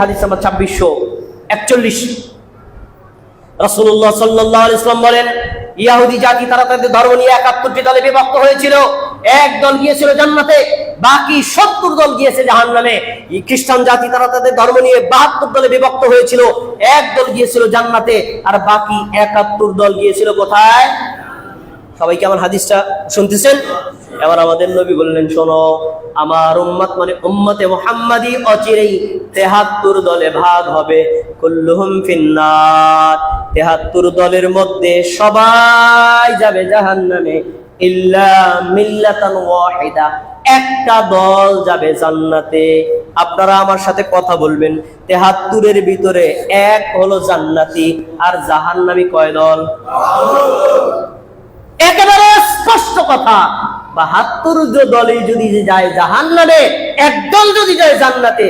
হাদিস নাম্বার ছাব্বিশশো একচল্লিশ। রসুল্লাহ সাল্লাহ ইসলাম বলেন, ইয়াহুদি জাতি তারা তাদের ধর্ম নিয়ে একাত্তরটি দলে বিভক্ত হয়েছিল। এক দল গিয়েছিল জান্নাতে, বাকি সত্তর দল গিয়েছে জাহান নামে খ্রিস্টান জাতি তারা তাদের ধর্ম নিয়ে বাহাত্তর দলে বিভক্ত হয়েছিল। এক দল গিয়েছিল জান্নাতে, আর বাকি একাত্তর দল গিয়েছিল কোথায়? সবাই কি আমার হাদিসটা শুনতেছেন? এবার আমাদের নবী বললেন, শোনো, আমার উম্মত মানে উম্মতে মোহাম্মদি অচিরেই তেহাত্তর দলে ভাগ হবে। কুল্লুহুম তেহাত্তর দলের মধ্যে সবাই যাবে জাহান্নামে, ইল্লা মিল্লাতান ওয়াহিদা। একটা দল যাবে জান্নাতে। আপনারা আমার সাথে কথা বলবেন। তেহাত্তরের ভিতরে এক হলো জান্নাতি, আর জাহান্নামী কয় দল? একেবারে স্পষ্ট কথা। বাহাত্তর দলে যদি যায় জাহান নামে একদল যদি যায় জান্নাতে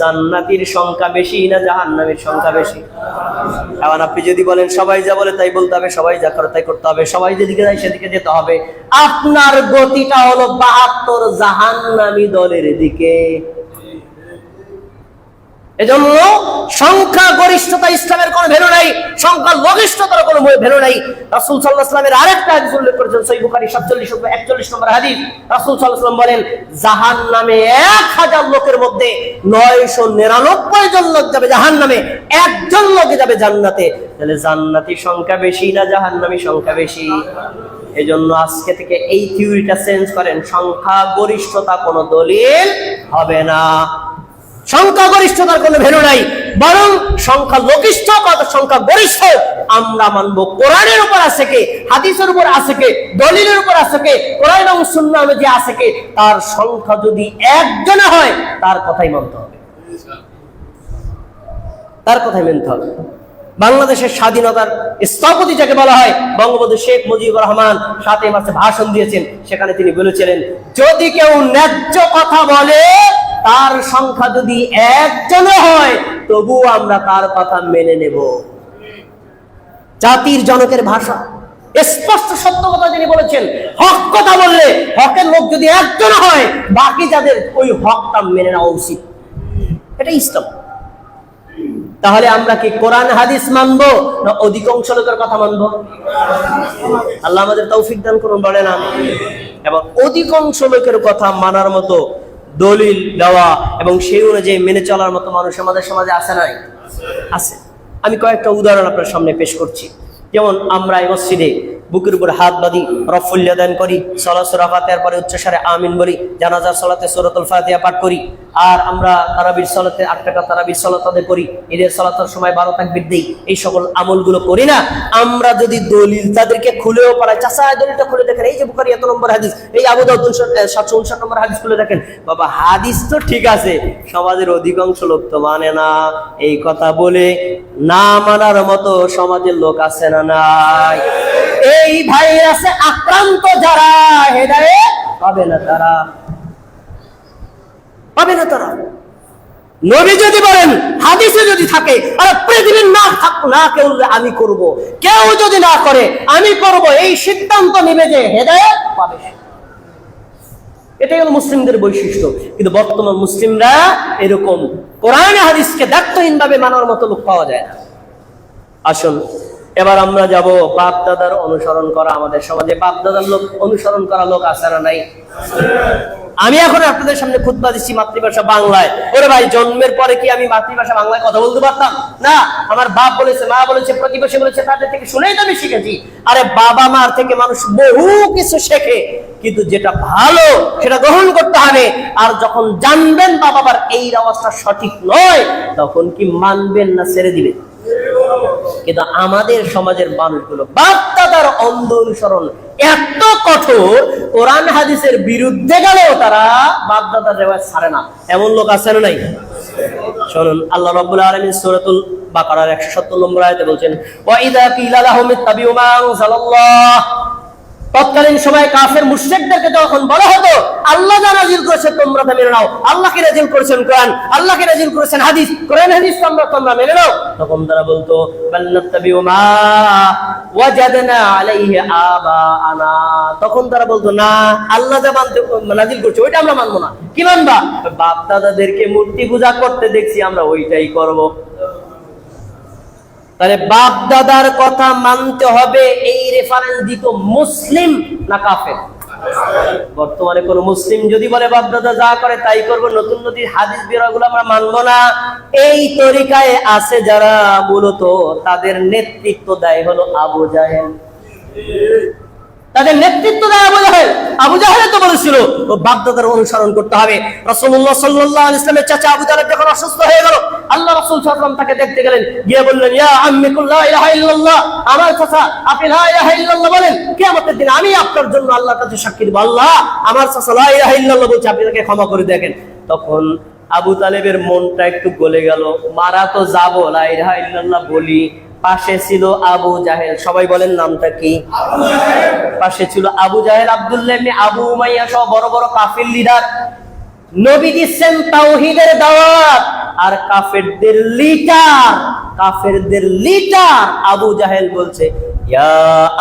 জান্নাতির সংখ্যা বেশি না জাহান্নামের সংখ্যা বেশি? এখন আপনি যদি বলেন, সবাই যা বলে তাই বলতে হবে, সবাই যা করে তাই করতে হবে, সবাই যেদিকে যায় সেদিকে যেতে হবে। আপনার গতিটা হলো বাহাত্তর জাহান্নামী দলের দিকে। এজন্য সংখ্যা গরিষ্ঠতা ইসলামের কোনো ভ্যালু নাই সংখ্যা লঘিষ্ঠতার কোনো ভ্যালু নাই। রাসুল সাল্লাল্লাহু আলাইহি ওয়াসাল্লামের আরেকটা হাদিস উল্লেখ করেছেন, সহিহ বুখারী 47 41 নম্বর হাদিস। রাসূল সাল্লাল্লাহু আলাইহি ওয়াসাল্লাম বলেন, জাহান্নামে 1000 লোকের মধ্যে 999 জন লোক যাবে জাহান্নামে, একজন লোক যাবে জান্নাতে। তাহলে জান্নাতি সংখ্যা বেশি না জাহান্নামী সংখ্যা বেশি? এজন্য আজকে থেকে এই থিওরিটা চেঞ্জ করেন সংখ্যা গরিষ্ঠতা কোনো দলিল হবে না। সংখ্যা গরিষ্ঠতার কোনো ভ্যালু নাই, বরং সংখ্যা লঘিষ্ঠ কত সংখ্যা গরিষ্ঠ আমরা মানব। কোরআনের উপর আছে কে? হাদিসের উপর আছে কে? দলিলের উপর আছে কে? কোরআন এবং সুন্নাহ যে আছে কে? তার সংখ্যা যদি একজনে হয়, তার কথাই মানতে হবে। তার কথাই মানতে হবে। বাংলাদেশের স্বাধীনতার স্থপতি যাকে বলা হয়, বঙ্গবন্ধু শেখ মুজিবুর রহমান সাতই মাসে ভাষণ দিয়েছেন। সেখানে তিনি বলেছিলেন, যদি কেউ ন্যায্য কথা বলে তার সংখ্যা যদি একজন হয় তবু আমরা তার কথা মেনে নেব। জাতির জনকের ভাষা, স্পষ্ট সত্য কথা তিনি বলেছেন, হক কথা বললে হকের লোক যদি একজন হয়, বাকি যাদের ওই হকটা মেনে নেওয়া উচিত। এটা ইসলাম। তাহলে আমরা কি কোরআন, হাদিস মানবো, না অধিকাংশ লোকের কথা মানবো? আল্লাহ আমাদের তৌফিক দান করুন, বলেন আমি এবং অধিকাংশ লোকের কথা মানার মতো দলিল দেওয়া এবং সেই অনুযায়ী মেনে চলার মতো মানুষ আমাদের সমাজে আছে নাই? আছে। আমি কয়েকটা উদাহরণ আপনার সামনে পেশ করছি। যেমন আমরা এই মসজিদে বুকের উপর হাত বাঁধি রফুল্লা দান করি সলাসরা ফাতেহার পরে উচ্চস্বরে আমিন বলি, জানাজার সলাতে সুরতুল ফাতিহা পাঠ করি, আর আমরা তারাবির সলাতে আট টাকা তারাবির সলাত করি, ঈদের সলাতের সময় বারো তাকবির দিই, এই সকল আমলগুলো করি না। আমরা যদি দলিল তাদেরকে খুলেও পারাই চাষা দলিলটা খুলে দেখেন, এই যে বুখারি এত নম্বর হাদিস, এই আবু দাউদ সাতশো উনষাট নম্বর হাদিস খুলে দেখেন, বাবা হাদিস তো ঠিক আছে, সমাজের অধিকাংশ লোক তো মানে না, এই কথা বলে না মানার মতো সমাজের লোক আছে না নাই? এই ভাইরাসে আক্রান্ত যারা, হেদায়ে পাবে না তারা। পাবে না তারা। নবী যদি বলেন, হাদিসে যদি থাকে, আর পৃথিবীর না থাক, না কেউ আমি করব, কেউ যদি না করে, আমি করব, এই সিদ্ধান্ত নেবে যে হেদায়ত পাবে এটাই হল মুসলিমদের বৈশিষ্ট্য। কিন্তু বর্তমান মুসলিমরা এরকম কোরআন হাদিসকে দায়িত্বহীন ভাবে মানার মতো লোক পাওয়া যায় না। আসুন এবার আমরা যাব বাপ দাদার অনুসরণ করা আমাদের সমাজে। বাপ দাদার লোক, অনুসরণ করা লোক আছে না নাই? আমি এখন আপনাদের সামনে খুতবা দিচ্ছি মাতৃভাষা বাংলায়। ওরে ভাই, জন্মের পরে কি আমি মাতৃভাষা বাংলায় কথা বলতে পারতাম? না, আমার বাপ বলেছে, মা বলেছে, প্রতিবেশী বলেছে, তাদের থেকে শুনেই তো আমি শিখেছি। আরে বাবা মার থেকে মানুষ বহু কিছু শেখে, কিন্তু যেটা ভালো, সেটা গ্রহণ করতে হবে। আর যখন জানবেন বাবা মার এই অবস্থা সঠিক নয়, তখন কি মানবেন না ছেড়ে দিবেন? কিন্তু আমাদের সমাজের মানুষগুলো বাপদাদার অন্ধ অনুসরণ এত কঠোর, কোরআন হাদিসের বিরুদ্ধে গেলেও তারা বাপদাদার রেওয়াজ ছাড়ে না। এমন লোক আছে না নাই? শুনুন, আল্লাহ রাব্বুল আলামিন সূরাতুল বাকারার 170 নম্বর আয়াতে বলছেন, ওয়া কিলা লাহুম ইত্তাবিউ মা তৎকালীন সময় কাফের মুশরিকদেরকে যখন বলা হতো, আল্লাহ যা নাজিল করেছে, তোমরা তা মেনে নাও। আল্লাহকে নাজিল করেছেন কোরআন, আল্লাহকে নাজিল করেছেন হাদিস। কোরআন, হাদিস তোমরা তোমরা মেনে নাও। তখন তারা বলতো তখন তারা বলতো, না, আল্লাহ যা মানতে নাজিল করছে, ওইটা আমরা মানবো না। কি মানবা? বাপ দাদাদেরকে মূর্তি পূজা করতে দেখছি, আমরা ওইটাই করব। তাহলে বাপ দাদার কথা মানতে হবে, এই রেফারেন্স দিত মুসলিম না কাফের? বর্তমানে কোন মুসলিম যদি বলে বাপ দাদা যা করে তাই করব, নতুন নদীর হাদিস বেরোগুলো আমরা মানবো না। এই তরিকায় আছে যারা মূলত তাদের নেতৃত্ব দেয় হলো আবু জাহেল। তাদের নেতৃত্ব দেয় আবু জাহেল। আবু জাহেল তো বলেছিল ও বাপদাদার অনুসরণ করতে হবে। রসুল্লাহ আলাইহি ইসলামের চাচা আবু তালেব যখন অসুস্থ হয়ে গেল, আল্লাহ রসুল ওয়াসাল্লাম তাকে দেখতে গেলেন। গিয়ে বললেন, ইয়া আম্মি কুল ইলাহা ইল্লাল্লাহ। আমার চাচা, আপনি লা ইলাহা ইল্লাল্লাহ বলেন। কিয়ামতের দিন আমি আপনার জন্য আল্লাহর কাছে সাক্ষী দেব। আল্লাহ, আমার চাচা লা ইলাহা ইল্লাল্লাহ বলছে, আপনি তাকে ক্ষমা করে দেখেন। তখন আবু তালেবের মনটা একটু গলে গেল। মারা তো যাব, লা ইলাহা ইল্লাল্লাহ বলি। পাশে ছিল আবু জাহেল। সবাই বলেন নামটা কি? পাশে ছিল আবু জাহেল, আব্দুল্লাহ আবু উমাইয়া সহ বড় বড় কাফির লিডার নবী দিচ্ছেন তাওহীদের দাওয়াত। আর কাফেরদের লিডার কাফেরদের লিটার আবু জাহেল বলছে, ইয়া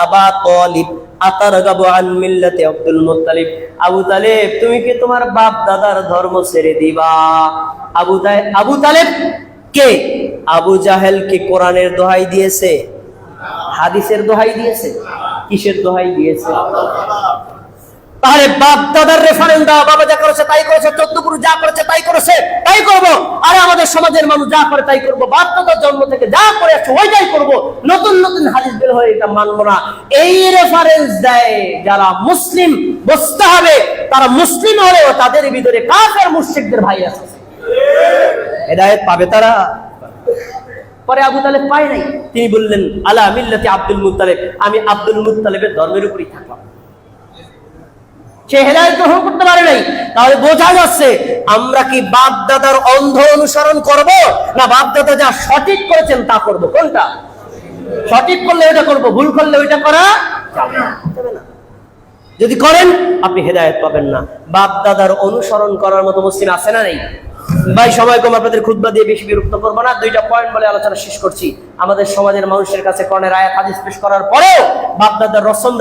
আবা তালিব, আতারগাবু আন মিল্লাতি আব্দুল মুত্তালিব। আবু তালেব, তুমি কি তোমার বাপ দাদার ধর্ম ছেড়ে দিবা? আবু আবু তালেব কে? আবু জাহেল কি কোরআনের দোহাই দিয়েছে? হাদিসের দোহাই দিয়েছে? কিসের দোহাই দিয়েছে? তাহলে বাপ দাদার রেফারেন্স দেওয়া, বাবা যা করেছে তাই করেছে যা করেছে তাই করেছে, তাই করব। আর আমাদের সমাজের মানুষ যা করে তাই করব। বাপ দাদার জন্ম থেকে যা করে ওইটাই করব। নতুন নতুন হাদিস বের হয়ে এটা মানবো না। এই রেফারেন্স দেয় যারা মুসলিম, বুঝতে হবে, তারা মুসলিম হলেও তাদের ভিতরে কাফের, মুশরিকদের ভাই আছে। হেদায়েত পাবে তারা। পরে আবু তালেব পায় নাই। তিনি বললেন আলা মিল্লাতি আব্দুল মুত্তালেব। আমি আব্দুল মুত্তালেবের ধর্মের উপরই থাকলাম। সে হেদায়ত গ্রহণ করতে পারে নাই। তাহলে বোঝা যাচ্ছে আমরা কি বাপ দাদার অন্ধ অনুসরণ করব না বাপ দাদা যা সঠিক করেছেন তা করব? কোনটা? সঠিক করলে ওইটা করব ভুল করলে ওইটা করা যাবে না। যদি করেন আপনি হেদায়েত পাবেন না। বাপ দাদার অনুসরণ করার মতো মুসলিম আছে না নেই? ভাই, সময় কম, আপনাদের খুতবা দিয়ে বেশি বিরক্ত করব না। দুইটা পয়েন্ট বলে আলোচনা শেষ করছি। আমাদের সমাজের মানুষের কাছে কোরআনের আয়াত, হাদিস পেশ করার পরেও বাপ দাদার রসম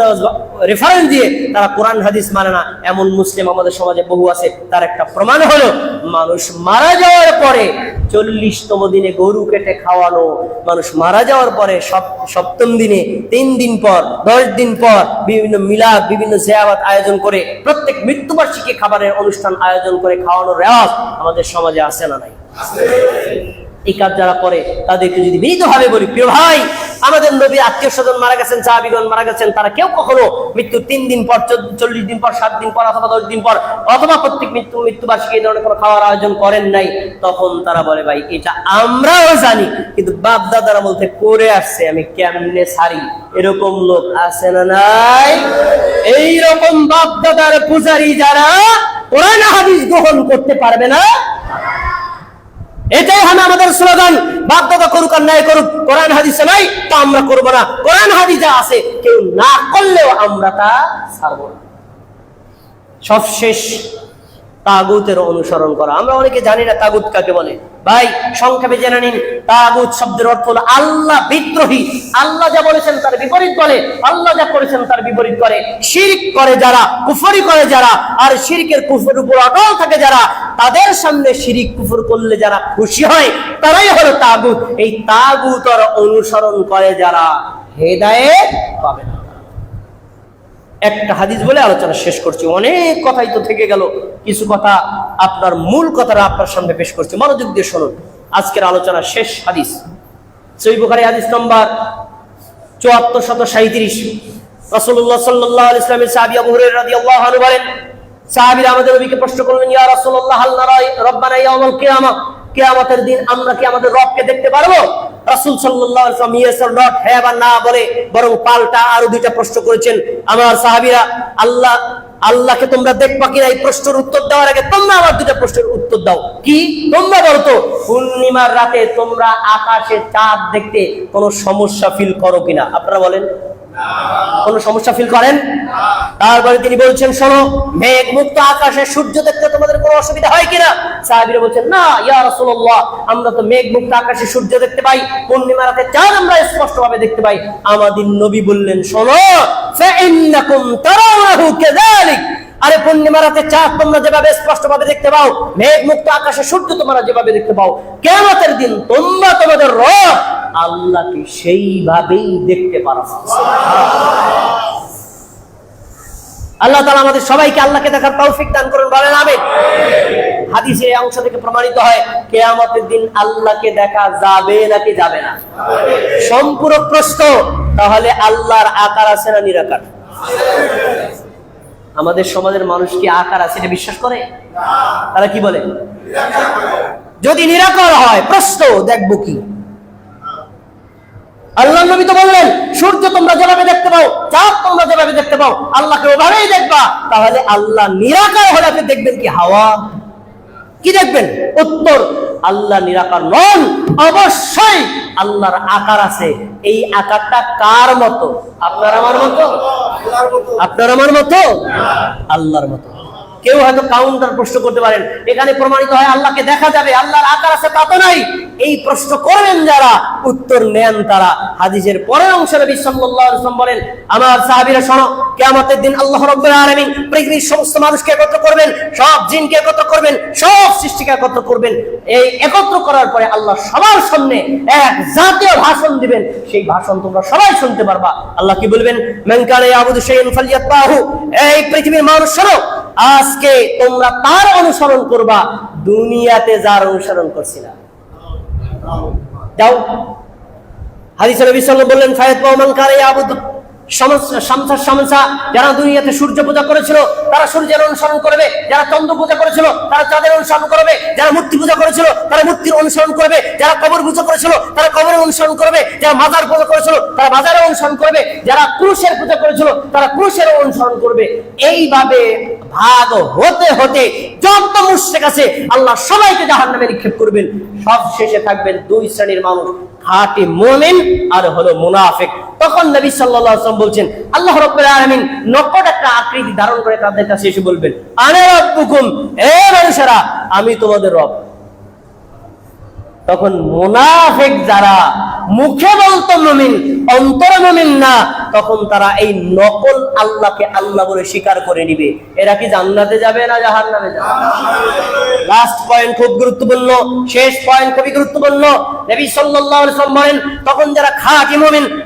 রেফারেন্স দিয়ে তারা কোরআন, হাদিস মানে না। এমন মুসলিম আমাদের সমাজে বহু আছে। তার একটা প্রমাণ হলো, মানুষ মারা যাওয়ার পরে চল্লিশতম দিনে গরু কেটে খাওয়ানো। মানুষ মারা যাওয়ার পরে সপ- সপ্তম দিনে তিন দিন পর, দশ দিন পর বিভিন্ন মিলাদ, বিভিন্ন জিয়াবাত আয়োজন করে প্রত্যেক মৃত্যুবার্ষিকী খাবারের অনুষ্ঠান আয়োজন করে খাওয়ানোর রেওয়াজ আমাদের সমাজে আসে না নাই? এই কাজ যারা করে, তাদেরকে যদি বিনীত ভাবে বলি, প্রিয় ভাই, আমাদের নবী আত্মীয় স্বজন মারা গেছেন, সাহাবিগণ মারা গেছেন, তারা কেউ কখনো মৃত্যু তিন দিন পর চল্লিশ দিন পর, সাত দিন পর অথবা দশ দিন পর অথবা প্রত্যেক মৃত্যু, মৃত্যুবার্ষিকী এই ধরনের কোনো খাওয়ার আয়োজন করেন নাই। তখন তারা বলে, ভাই, এটা আমরাও জানি, কিন্তু বাপ দাদারা বলতে, করে আসছে, আমি কেমনে সারি এরকম লোক আছে না নাই? এইরকম বাপ দাদার পূজারি যারা কোরআন হাদিস গ্রহণ করতে পারবে না। এটাই হবে আমাদের স্লোগান। বাধ্যতা করুক আর ন্যায় করুক, কোরআন হাদিসে নাই, তা আমরা করব না। কোরআন হাদি যা আছে, কেউ না করলেও আমরা তা ছাড়ব না। সবশেষ তাগুতের অনুসরণ করা। আমরা অনেকে জানি না তাগুত কাকে বলে। ভাই, সংক্ষেপে জেনে নিন, তাগুত শব্দের অর্থ হলো আল্লাহ বিদ্রোহী। আল্লাহ যা বলেছেন তার বিপরীত করে আল্লাহ যা করেছেন তার বিপরীত করে। শিরিক করে যারা, কুফরি করে যারা, আর শিরিকের কুফর উপর অটল থাকে যারা, তাদের সামনে শিরিক কুফর করলে যারা খুশি হয়, তারাই হলো তাগুত। এই তাগুতর অনুসরণ করে যারা, হেদায়েত পাবে না। একটা হাদিস বলে আলোচনা শেষ করছি। অনেক কথাই তো থেকে গেল। কিছু কথা আপনার মূল কথাটা আপনার সামনে পেশ করছি। মনোযোগ দিয়ে শুনুন। আজকের আলোচনা শেষ হাদিস। সই বুখারি হাদিস নম্বর চুয়াত্তর শত সাঁত্রিশ ইসলামের বলেন, সাহাবীরা আমাদের প্রশ্ন কিয়ামা দিন আমরা কি আমাদের রবকে দেখতে পারব? রাসূল ওয়াসাল্লাম ইয়েস অর নট হ্যাঁ বা না বলে, বরং পাল্টা আরও দুইটা প্রশ্ন করেছেন। আমার সাহাবীরা, আল্লাহ, আল্লাহকে তোমরা দেখবা কিনা এই প্রশ্নের উত্তর দেওয়ার আগে তোমরা আমার দুটা প্রশ্নের উত্তর দাও। কি? তোমরা বলো তো, পূর্ণিমার রাতে তোমরা আকাশে চাঁদ দেখতে কোনো সমস্যা ফিল করো কিনা? আপনারা বলেন। কোন সমস্যা ফিল করেন? তারপরে তিনি বলছেন, শোনো মেঘ মুক্ত আকাশে সূর্য দেখতে তোমাদের কোনো অসুবিধা হয় কিনা? সাহাবির বলছেন, না, ইয়া রাসূলুল্লাহ, আমরা তো মেঘ মুক্ত আকাশে সূর্য দেখতে পাই পূর্ণিমা রাতে চাঁদ আমরা স্পষ্ট ভাবে দেখতে পাই। আমাদের নবী বললেন, শোনো ফাইন্নাকুম তারাউহু কাযালিক আরে পূর্ণিমা রাতে চাঁদ তোমরা যেভাবে স্পষ্ট ভাবে দেখতে পাও মেঘ মুক্ত আকাশে সূর্য তোমরা যেভাবে দেখতে পাও কেমতের দিন তোমরা তোমাদের রব আল্লাহকে সেইভাবেই দেখতে পারো। আল্লাহ তাআলা আমাদের সবাইকে আল্লাহকে দেখার তৌফিক দান করুন, বলেন আমিন। হাদিসের এই অংশ থেকে প্রমাণিত হয়, কেয়ামতের দিন আল্লাহকে দেখা যাবে নাকি যাবে না। সম্পূরক প্রশ্ন, তাহলে আল্লাহর আকার আছে না নিরাকার? আমাদের সমাজের মানুষ কি আকার আছে এটা বিশ্বাস করে? তারা কি বলে? যদি নিরাকার হয়, প্রশ্ন দেখব কি? আল্লাহ নবী তো বললেন, সূর্য তোমরা যেভাবে দেখতে পাও, চাঁদ তোমরা যেভাবে দেখতে পাও, আল্লাহকে ওভাবেই দেখবা। তাহলে আল্লাহ নিরাকার হলে আপনি দেখবেন কি হাওয়া? কি দেখবেন? উত্তর, আল্লাহ নিরাকার নন। অবশ্যই আল্লাহর আকার আছে। এই আকারটা কার মতো? আপনার আমার মতো? আপনার আমার মতো? আল্লাহর মতো। কেউ হয়তো কাউন্টার প্রশ্ন করতে পারেন। এখানে প্রমাণিত হয় আল্লাহকে দেখা যাবে, আল্লাহর আকার আছে তা তো নাই। এই প্রশ্ন করবেন যারা, উত্তর নেন তারা। হাদিসের পরের অংশ নবী ওয়াসাল্লাম বলেন, আমার সাহাবীরা শোনো, কিয়ামতের দিন আল্লাহ রাব্বুল আলামিন পৃথিবীর সমস্ত মানুষকে একত্র করবেন, সব জিনকে একত্র করবেন, সব সৃষ্টিকে একত্র করবেন। এই একত্র করার পরে আল্লাহ সবার সামনে এক জাতীয় ভাষণ দিবেন। সেই ভাষণ তোমরা সবাই শুনতে পারবা। আল্লাহ কি বলবেন? মান কানা ইয়াবুদু শাইআন এই পৃথিবীর মানুষ শোনো আজকে তোমরা তার অনুসরণ করবা, দুনিয়াতে যার অনুসরণ করছিলা যাও। বললেন যারা দুনিয়াতে সূর্য পূজা করেছিল, তারা সূর্যের অনুসরণ করবে। যারা চন্দ্র পূজা করেছিল, তারা চাঁদের অনুসরণ করবে। যারা মূর্তি পূজা করেছিল, তারা মূর্তির অনুসরণ করবে। যারা কবর পূজা করেছিল, তারা কবরের অনুসরণ করবে। যারা মাজার পূজা করেছিল, তারা মাজারের অনুসরণ করবে। যারা ক্রুশের পূজা করেছিল, তারা ক্রুশের অনুসরণ করবে। এইভাবে ভাগ হতে হতে যত মুশরিক আছে, আল্লাহ সবাইকে জাহান্নামে নিক্ষেপ করবেন। সব শেষে থাকবেন দুই শ্রেণির মানুষ, খাঁটি মুমিন আর হলো মুনাফিক। তখন নবী সাল্লাল্লাহু আলাইহি ওয়াসাল্লাম বলছেন, আল্লাহ রাব্বুল আলামিন নকট একটা আকৃতি ধারণ করে তাদের কাছে এসে বলবেন, আনা রাব্বুকুম, এ মানুষেরা, আমি তোমাদের রব। তখন মুনাফিক যারা মুখে বলতো মুমিন, অন্তরে মুমিন না, তখন তারা এই নকল আল্লাহকে আল্লাহ বলে স্বীকার করে নিবে। এরা কি জান্নাতে যাবে না জাহান্নামে যাবে? লাস্ট পয়েন্ট খুব গুরুত্বপূর্ণ, শেষ পয়েন্ট খুবই গুরুত্বপূর্ণ। নবী সাল্লাল্লাহু আলাইহি বলেন, তখন যারা খাঁটি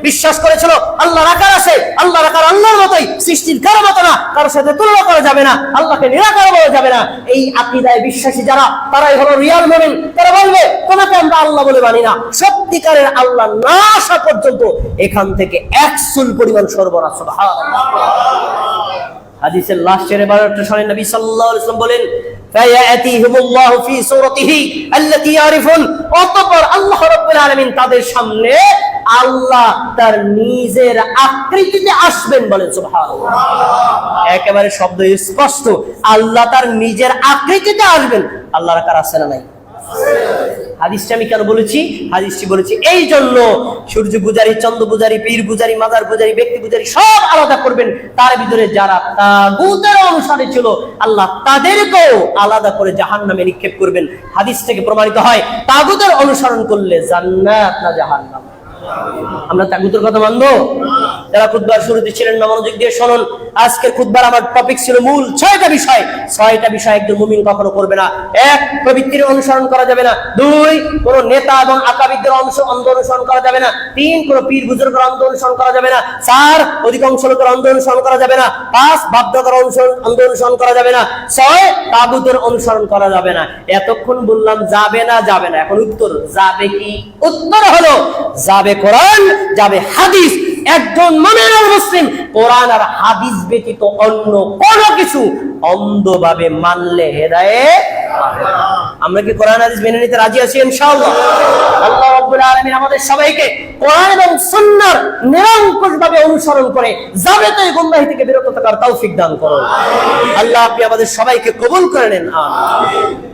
বিশ্বাস করেছিল, আল্লাহর আকার আছে, আল্লাহর আকার আল্লাহর মতোই, সৃষ্টির কারও মতো না কারোর সাথে তুলনা করা যাবে না, আল্লাহকে নিরাকার বলা যাবে না। এই আকীদায় বিশ্বাসী যারা, তারাই হলো রিয়াল মুমিন। তারা বলবে, তোমাকে আমরা আল্লাহ বলে মানি না। সত্যিকারের আল্লাহ না আসা পর্যন্ত এখান থেকে এক চুল পরিমাণ সুবহানাল্লাহ। হাদিসের লাস্টের এবারটা শোনেন নবী সাল্লাল্লাহু আলাইহি বলেন আল্লাহ তাদের সামনে আল্লাহ তার নিজের আকৃতিতে আসবেন বলেন একেবারে শব্দ স্পষ্ট। আল্লাহ তার নিজের আকৃতিতে আসবেন। আল্লাহর আকার আছে না নাই? হাদিসটা আমি কেন বলেছি? হাদিসটি বলেছি এই জন্য সূর্য পূজারি, চন্দ্র পূজারি, পীর পূজারি মাদার পূজারি, ব্যক্তি পূজারি সব আলাদা করবেন। তার ভিতরে যারা তাগুতের অনুসারে ছিল, আল্লাহ তাদেরকেও আলাদা করে জাহান নামে নিক্ষেপ করবেন। হাদিস থেকে প্রমাণিত হয়, তাগুতের অনুসরণ করলে জান্নাত না জাহান্নাম। আমরা তাগুতের কথা মানবো? যারা খুদ্বার শুরুতে ছিলেন না মনোযোগ দিয়ে শুনুন। আজকের খুদ্বার আমার টপিক ছিল মূল ছয়টা বিষয়। ছয়টা বিষয় একজন মুমিন কখনো করবে না। এক, প্রবৃত্তির অনুসরণ করা যাবে না। দুই, কোন নেতা এবং আকাবিদদের অংশ অন্ধ অনুসরণ করা যাবে না। তিন, কোন পীর বুজুর্গের অন্ধ অনুসরণ করা যাবে না। চার, অধিকাংশ লোকের অন্ধ অনুসরণ করা যাবে না। পাঁচ বাধ্যতার অনুসরণ, অন্ধ অনুসরণ করা যাবে না। ছয় তাগুতের অনুসরণ করা যাবে না। এতক্ষণ বললাম, যাবে না যাবে না। এখন উত্তর, যাবে কি? উত্তর হলো, যাবে কোরআন, যাবে হাদিস। একজন মনের মুসলিম কোরআন আর হাদিস ব্যতীত অন্য কোন কিছু অন্ধভাবে মানলে হেদায়ে আমরা কি কোরআন হাদিস মেনে নিতে রাজি আছি ইনশাআল্লাহ? আল্লাহ রাব্বুল আলামিন আমাদের সবাইকে কোরআন এবং সুন্নাহর নিরঙ্কুশভাবে অনুসরণ করে যাবেতাই গুনাহ থেকে বিরত থাকার তৌফিক দান করুন। আল্লাহ আপনি আমাদের সবাইকে কবুল করে নেন। আমিন।